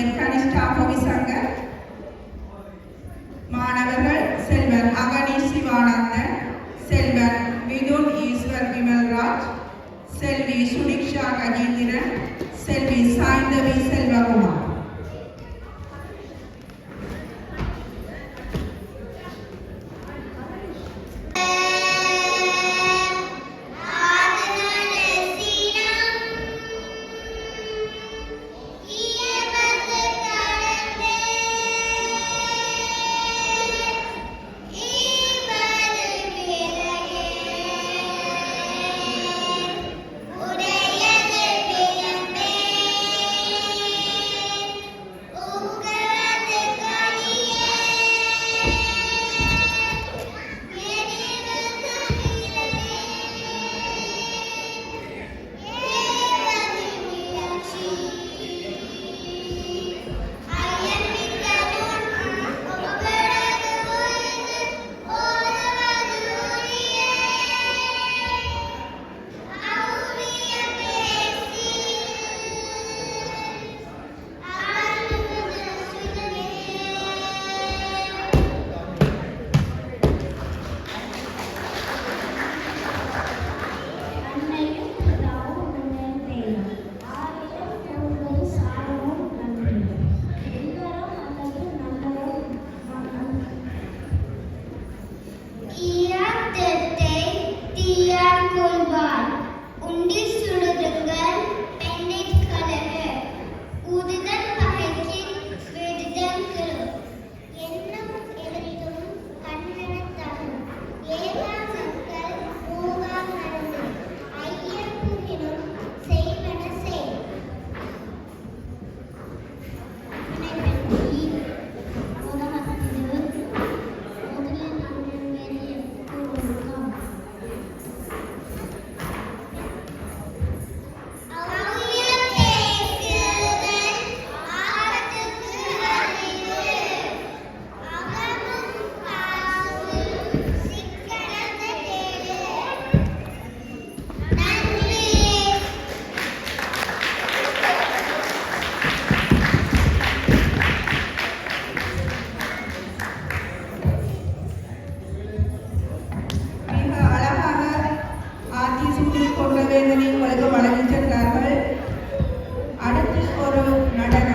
ஏற்கான staff மாணவர்கள் செல்வர் agony Sivanandan செல்வர் விதுன் ஈஸ்வர் விமல்ராஜ் செல்வி சுனிக்ஷா கஜேந்திரன் செல்வி சாய்ந்தவி செல்வகுமார். వేదని మనకు మరణించుతున్నారు అడక్ట్ స్కోరు నటన.